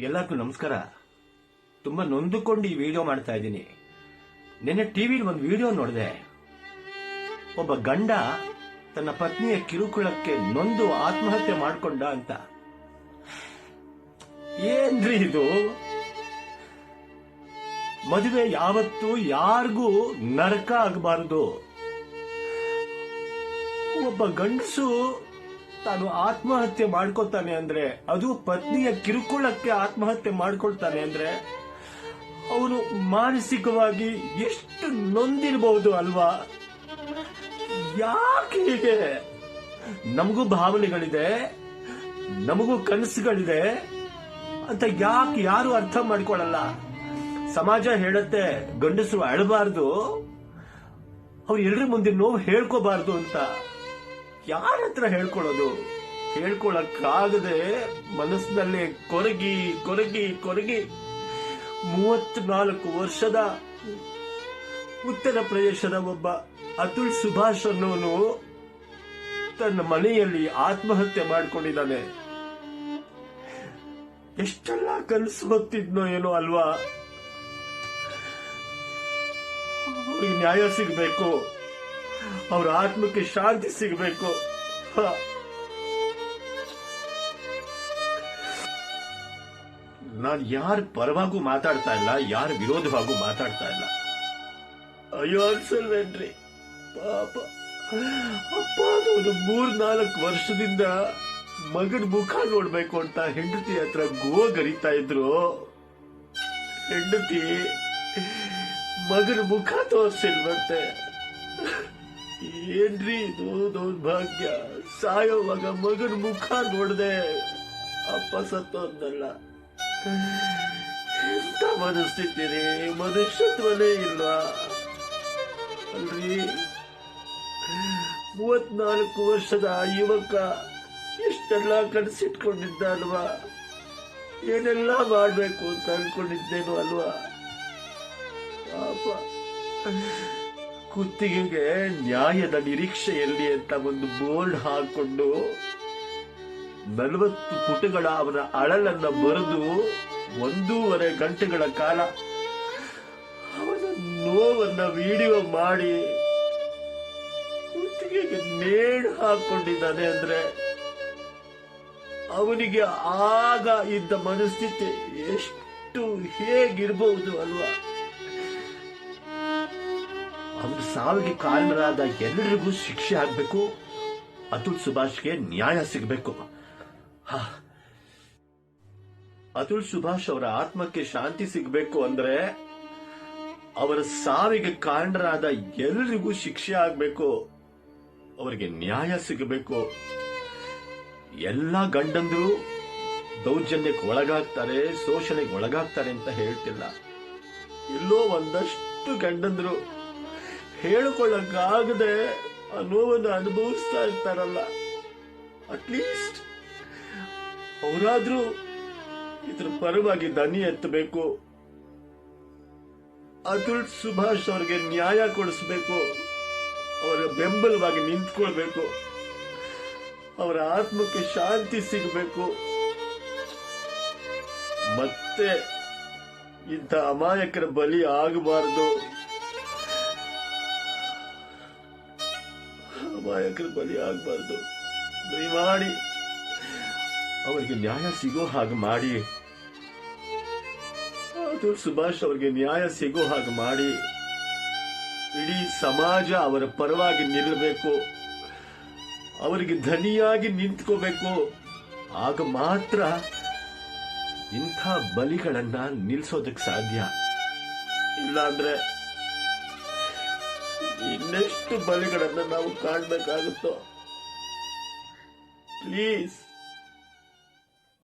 ಎಲ್ಲರಿಗೂ ನಮಸ್ಕಾರ. ತುಂಬಾ ನೊಂದುಕೊಂಡು ಈ ವಿಡಿಯೋ ಮಾಡ್ತಾ ಇದ್ದೀನಿ. ನಿನ್ನೆ ಟಿವಿಲಿ ಒಂದು ವಿಡಿಯೋ ನೋಡಿದೆ. ಒಬ್ಬ ಗಂಡ ತನ್ನ ಪತ್ನಿಯ ಕಿರುಕುಳಕ್ಕೆ ನೊಂದು ಆತ್ಮಹತ್ಯೆ ಮಾಡಿಕೊಂಡ ಅಂತ. ಏನ್ರಿ ಇದು? ಮದುವೆ ಯಾವತ್ತೂ ಯಾರಿಗೂ ನರಕ ಆಗಬಾರದು. ಒಬ್ಬ ಗಂಡಸು ತಾನು ಆತ್ಮಹತ್ಯೆ ಮಾಡ್ಕೊತಾನೆ ಅಂದ್ರೆ ಅದು ಪತ್ನಿಯ ಕಿರುಕುಳಕ್ಕೆ ಆತ್ಮಹತ್ಯೆ ಮಾಡ್ಕೊಳ್ತಾನೆ ಅಂದ್ರೆ ಅವನು ಮಾನಸಿಕವಾಗಿ ಎಷ್ಟು ನೊಂದಿರಬಹುದು ಅಲ್ವಾ? ಯಾಕೆ ಹೀಗೆ? ನಮಗೂ ಭಾವನೆಗಳಿದೆ ನಮಗೂ ಕನಸುಗಳಿದೆ ಅಂತ ಯಾಕೆ ಯಾರು ಅರ್ಥ ಮಾಡ್ಕೊಳ್ಳಲ್ಲ? ಸಮಾಜ ಹೇಳತ್ತೆ ಗಂಡಸರು ಅಳಬಾರ್ದು ಅವ್ರು ಎಲ್ರ ಮುಂದೆ ನೋವು ಹೇಳ್ಕೋಬಾರ್ದು ಅಂತ. ಯಾರ ಹತ್ರ ಹೇಳ್ಕೊಳ್ಳೋದು? ಹೇಳ್ಕೊಳಕ್ಕಾಗದೆ ಮನಸ್ಸಿನಲ್ಲಿ ಕೊರಗಿ ಕೊರಗಿ ಕೊರಗಿ. ಮೂವತ್ನಾಲ್ಕು ವರ್ಷದ ಉತ್ತರ ಪ್ರದೇಶದ ಒಬ್ಬ ಅತುಲ್ ಸುಭಾಷ್ ಅನ್ನೋನು ತನ್ನ ಮನೆಯಲ್ಲಿ ಆತ್ಮಹತ್ಯೆ ಮಾಡಿಕೊಂಡಿದ್ದಾನೆ. ಎಷ್ಟೆಲ್ಲ ಕನಸು ಹೊತ್ತಿದ್ನೋ ಏನೋ ಅಲ್ವಾ? ನ್ಯಾಯ ಸಿಗಬೇಕು. ಅವ್ರ ಆತ್ಮಕ್ಕೆ ಶಾಂತಿ ಸಿಗಬೇಕು. ನಾನು ಯಾರ ಪರವಾಗೂ ಮಾತಾಡ್ತಾ ಇಲ್ಲ ಯಾರ ವಿರೋಧವಾಗೂ ಮಾತಾಡ್ತಾ ಇಲ್ಲ. ಅಯ್ಯೋ ಅನ್ಸಲ್ವೇನ್ರಿ ಪಾಪ. ಅಪ್ಪ ಒಂದು ಮೂರ್ ನಾಲ್ಕು ವರ್ಷದಿಂದ ಮಗನ ಮುಖ ನೋಡ್ಬೇಕು ಅಂತ ಹೆಂಡತಿ ಹತ್ರ ಗೋ ಗರಿತಾ ಇದ್ರು. ಹೆಂಡತಿ ಮಗನ ಮುಖ ತೋರ್ಸಿಲ್ವಂತೆ. ಏನ್ರಿ ಇದು ದೌರ್ಭಾಗ್ಯ. ಸಾಯೋವಾಗ ಮಗನ ಮುಖ ನೋಡ್ದೆ ಅಪ್ಪ ಸತ್ತೋದ್ನಲ್ಲ. ಎಂತ ಮನಸ್ಥಿತಿ ರೀ ಮನುಷ್ಯತ್ವನೇ ಇಲ್ಲ. ಅಲ್ರಿ? ಮೂವತ್ನಾಲ್ಕು ವರ್ಷದ ಯುವಕ ಎಷ್ಟೆಲ್ಲ ಕನಸಿಟ್ಕೊಂಡಿದ್ದ ಅಲ್ವಾ ಏನೆಲ್ಲ ಮಾಡ್ಬೇಕು ಅಂತ ಅನ್ಕೊಂಡಿದ್ದೇನು ಅಲ್ವಾ? ಪಾಪ. ಕುತ್ತಿಗೆಗೆ ನ್ಯಾಯದ ನಿರೀಕ್ಷೆಯಲ್ಲಿ ಅಂತ ಒಂದು ಬೋರ್ಡ್ ಹಾಕೊಂಡು ನಲವತ್ತು ಪುಟಗಳ ಅವನ ಅಳಲನ್ನ ಬರೆದು ಒಂದೂವರೆ ಗಂಟೆಗಳ ಕಾಲ ಅವನ ನೋವನ್ನ ವಿಡಿಯೋ ಮಾಡಿ ಕುತ್ತಿಗೆಗೆ ನೇಣು ಹಾಕೊಂಡಿದ್ದಾನೆ ಅಂದ್ರೆ ಅವನಿಗೆ ಆಗ ಇದ್ದ ಮನಸ್ಥಿತಿ ಎಷ್ಟು ಹೇಗಿರಬಹುದು ಅಲ್ವಾ? ಅವನ ಸಾವಿಗೆ ಕಾರಣರಾದ ಎಲ್ಲರಿಗೂ ಶಿಕ್ಷೆ ಆಗ್ಬೇಕು, ಅತುಲ್ ಸುಭಾಷ್ಗೆ ನ್ಯಾಯ ಸಿಗಬೇಕು. ಅತುಲ್ ಸುಭಾಷ್ ಅವರ ಆತ್ಮಕ್ಕೆ ಶಾಂತಿ ಸಿಗಬೇಕು ಅಂದ್ರೆ ಅವರ ಸಾವಿಗೆ ಕಾರಣರಾದ ಎಲ್ಲರಿಗೂ ಶಿಕ್ಷೆ ಆಗ್ಬೇಕು, ಅವರಿಗೆ ನ್ಯಾಯ ಸಿಗಬೇಕು. ಎಲ್ಲ ಗಂಡಂದರು ದೌರ್ಜನ್ಯಕ್ಕೆ ಒಳಗಾಗ್ತಾರೆ, ಶೋಷಣೆಗೆ ಒಳಗಾಗ್ತಾರೆ ಅಂತ ಹೇಳ್ತಿಲ್ಲ. ಎಲ್ಲೋ ಒಂದಷ್ಟು ಗಂಡಂದ್ರು ಹೇಳಿಕೊಳ್ಳಕ್ಕಾಗದೆ ಆ ನೋವನ್ನು ಅನುಭವಿಸ್ತಾ ಇರ್ತಾರಲ್ಲ. ಅಟ್ಲೀಸ್ಟ್ ಅವರಾದ್ರೂ ಇದ್ರ ಪರವಾಗಿ ದನಿ ಎತ್ತಬೇಕು. ಅತುಲ್ ಸುಭಾಷ್ ಅವ್ರಿಗೆ ನ್ಯಾಯ ಕೊಡಿಸ್ಬೇಕು. ಅವರ ಬೆಂಬಲವಾಗಿ ನಿಂತ್ಕೊಳ್ಬೇಕು. ಅವರ ಆತ್ಮಕ್ಕೆ ಶಾಂತಿ ಸಿಗಬೇಕು. ಮತ್ತೆ ಇಂಥ ಅಮಾಯಕರ ಬಲಿ ಆಗಬಾರದು. ಅಮಾಯಕರ ಬಲಿ ಆಗಬಾರ್ದು. ದಯಮಾಡಿ ಅವರಿಗೆ ನ್ಯಾಯ ಸಿಗೋ ಹಾಗೆ ಮಾಡಿ. ಸುಭಾಷ್ ಅವರಿಗೆ ನ್ಯಾಯ ಸಿಗೋ ಹಾಗೆ ಮಾಡಿ. ಇಡೀ ಸಮಾಜ ಅವರ ಪರವಾಗಿ ನಿಲ್ಲಬೇಕು. ಅವರಿಗೆ ಧನಿಯಾಗಿ ನಿಂತ್ಕೋಬೇಕು. ಆಗ ಮಾತ್ರ ಇಂಥ ಬಲಿಗಳನ್ನ ನಿಲ್ಸೋದಕ್ಕೆ ಸಾಧ್ಯ. ಇಲ್ಲಾಂದ್ರೆ ಇನ್ನೆಷ್ಟು ಬಲಿಗಳನ್ನ ನಾವು ಕಾಣಬೇಕಾಗುತ್ತೋ? ಪ್ಲೀಸ್